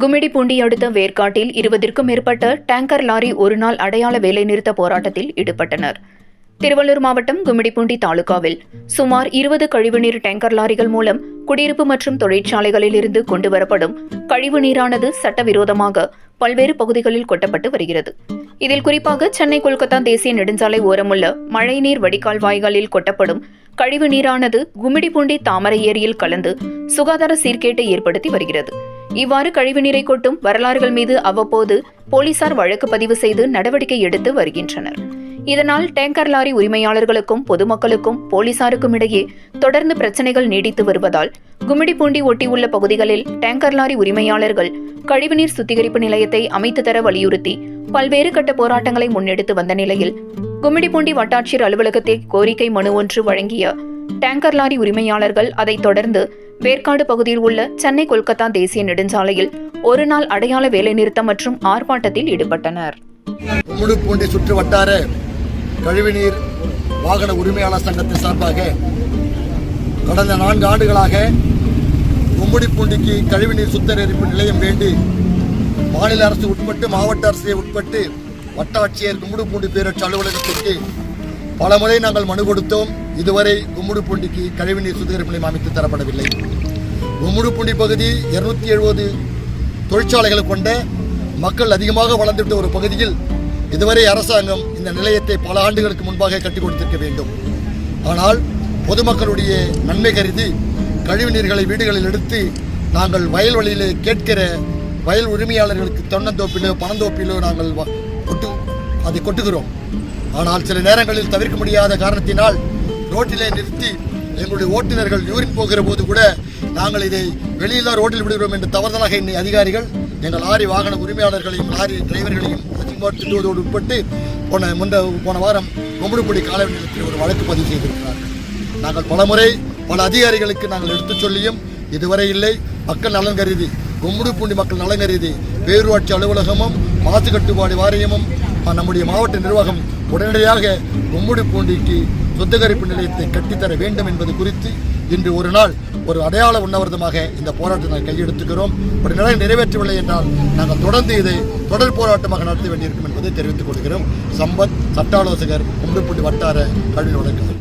கும்மிடிப்பூண்டி அடுத்த வேர்க்காட்டில் இருபதிற்கும் மேற்பட்ட tanker lorry ஒருநாள் அடையாள வேலைநிறுத்த போராட்டத்தில் ஈடுபட்டனர். திருவள்ளூர் மாவட்டம் கும்மிடிப்பூண்டி தாலுகாவில் சுமார் இருபது கழிவுநீர் டேங்கர் லாரிகள் மூலம் குடியிருப்பு மற்றும் தொழிற்சாலைகளில் இருந்து கொண்டுவரப்படும் கழிவு நீரானது சட்டவிரோதமாக பல்வேறு பகுதிகளில் கொட்டப்பட்டு வருகிறது. இதில் குறிப்பாக சென்னை கொல்கத்தா தேசிய நெடுஞ்சாலை ஓரமுள்ள மழைநீர் வடிகால் வாய்களில் கொட்டப்படும் கழிவு நீரானது கும்மிடிப்பூண்டி தாமரை ஏரியில் கலந்து சுகாதார சீர்கேட்டை ஏற்படுத்தி வருகிறது. இவ்வாறு கழிவுநீரை கொட்டும் வரலாறுகள் மீது அவ்வப்போது போலீசார் வழக்கு பதிவு செய்து நடவடிக்கை எடுத்து வருகின்றனர். இதனால் டேங்கர் லாரி உரிமையாளர்களுக்கும் பொதுமக்களுக்கும் போலீசாருக்கும் இடையே தொடர்ந்து பிரச்சனைகள் நீடித்து வருவதால் கும்மிடிப்பூண்டி ஒட்டியுள்ள பகுதிகளில் டேங்கர் லாரி உரிமையாளர்கள் கழிவுநீர் சுத்திகரிப்பு நிலையத்தை அமைத்து தர வலியுறுத்தி பல்வேறு கட்ட போராட்டங்களை முன்னெடுத்து வந்த நிலையில் கும்மிடிப்பூண்டி வட்டாட்சியர் அலுவலகத்தை கோரிக்கை மனு ஒன்று வழங்கிய டேங்கர் லாரி உரிமையாளர்கள் அதைத் தொடர்ந்து வேர்க்காடு பகுதியில் உள்ள சென்னை கொல்கத்தா தேசிய நெடுஞ்சாலையில் ஒரு நாள் அடையாள வேலைநிறுத்தம் மற்றும் ஆர்ப்பாட்டத்தில் ஈடுபட்டனர். முழுப்பூண்டி சுற்று வட்டார கழிவுநீர் வாகன உரிமையாளர் சங்கத்தின் சார்பாக கடந்த நான்கு ஆண்டுகளாக கும்முடிப்பூண்டிக்கு கழிவுநீர் சுத்திகரிப்பு நிலையம் வேண்டி மாநில அரசு உட்பட்டு மாவட்ட அரசு உட்பட்டு வட்டாட்சியர் கும்முடிப்பூண்டி பேரூராட்சி அலுவலகத்திற்கு பல முறை நாங்கள் மனு கொடுத்தோம். இதுவரை கும்முடிப்பூண்டிக்கு கழிவுநீர் சுத்திகரிப்பு நிலையம் அமைத்து தரப்படவில்லை. கும்முடிப்பூண்டி பகுதி இருநூத்தி எழுபது தொழிற்சாலைகளை கொண்ட மக்கள் அதிகமாக வளர்ந்துவிட்ட ஒரு பகுதியில் இதுவரை அரசாங்கம் இந்த நிலையத்தை பல ஆண்டுகளுக்கு முன்பாக கட்டி கொடுத்திருக்க வேண்டும். ஆனால் பொதுமக்களுடைய நன்மை கருதி கழிவுநீர்களை வீடுகளில் எடுத்து நாங்கள் வயல்வெளியிலே கேட்கிற வயல் உரிமையாளர்களுக்கு தொன்னந்தோப்பிலோ பணந்தோப்பிலோ நாங்கள் வ- கொட்டு அதை கொட்டுகிறோம். ஆனால் சில நேரங்களில் தவிர்க்க முடியாத காரணத்தினால் ரோட்டிலே நிறுத்தி எங்களுடைய ஓட்டுநர்கள் யூரின் போகிற போது கூட நாங்கள் இதை வெளியில் தான் ரோட்டில் விடுகிறோம் என்று தவறுதலாக இன்னை அதிகாரிகள் எங்கள் லாரி வாகன உரிமையாளர்களையும் லாரி டிரைவர்களையும் அதிகமாக திட்டுவதோடு உட்பட்டு போன முந்த போன வாரம் கொம்புடுப்படி கால நிலையத்தில் ஒரு வழக்கு பதிவு செய்திருக்கிறார்கள். நாங்கள் பலமுறை பல அதிகாரிகளுக்கு நாங்கள் எடுத்துச் சொல்லியும் இதுவரை இல்லை. மக்கள் நலன் கருதி கொம்புடுப்பூண்டி மக்கள் நலன் கருதி பேரூராட்சி அலுவலகமும் மாசு கட்டுப்பாடு வாரியமும் நம்முடைய மாவட்ட நிர்வாகம் உடனடியாக கும்புடுப்பூண்டிக்கு சுத்திகரிப்பு நிலையத்தை கட்டித்தர வேண்டும் என்பது குறித்து இன்று ஒரு நாள் ஒரு அடையாள உண்ணாவிரதமாக இந்த போராட்டத்தை நாங்கள் கையெடுத்துக்கிறோம் ஒரு நிலை நிறைவேற்றவில்லை என்றால் நாங்கள் தொடர்ந்து இதை தொடர் போராட்டமாக நடத்த வேண்டியிருக்கும் என்பதை தெரிவித்துக் கொள்கிறோம். சம்பத் சட்ட ஆலோசகர் கொம்புடுப்பூண்டி வட்டார கல்வி வழக்கு